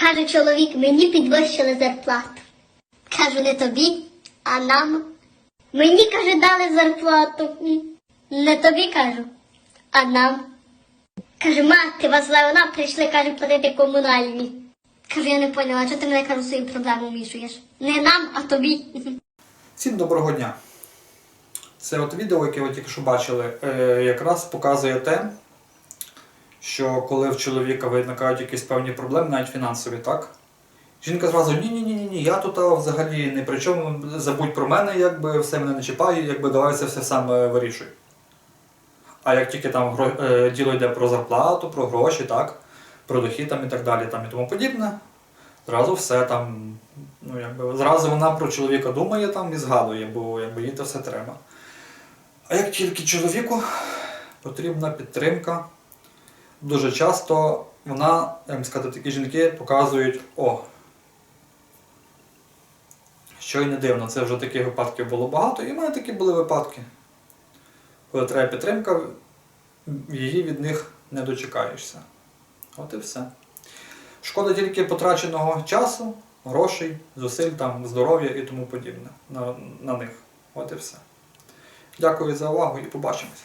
Каже чоловік, мені підвищили зарплату. Кажу, не тобі, а нам. Мені, каже, дали зарплату. Не тобі кажу, а нам. Каже, мати, вас вона прийшли, каже, платити комунальні. Кажу, я не поняла, чого ти мене кажу свої проблеми вмішуєш? Не нам, а тобі. Всім доброго дня! Це от відео, яке ви тільки що бачили, е, якраз показує те, що коли в чоловіка виникають якісь певні проблеми, навіть фінансові, так? Жінка зразу ні-ні-ні, ні я тут взагалі не при чому, забудь про мене, якби все мене не чіпає, якби давай це все сам е, вирішуй. А як тільки там гро- е, діло йде про зарплату, про гроші, так, про дохід там, і так далі там, і тому подібне, зразу все там, ну якби зразу вона про чоловіка думає там і згадує, бо якби їй це все треба. А як тільки чоловіку потрібна підтримка, дуже часто вона, як сказати, такі жінки показують, о, що й не дивно, це вже таких випадків було багато, і в мене такі були випадки. Коли треба підтримка, її від них не дочекаєшся. От і все. Шкода тільки потраченого часу, грошей, зусиль, там, здоров'я і тому подібне на, на них. От і все. Дякую за увагу і побачимось.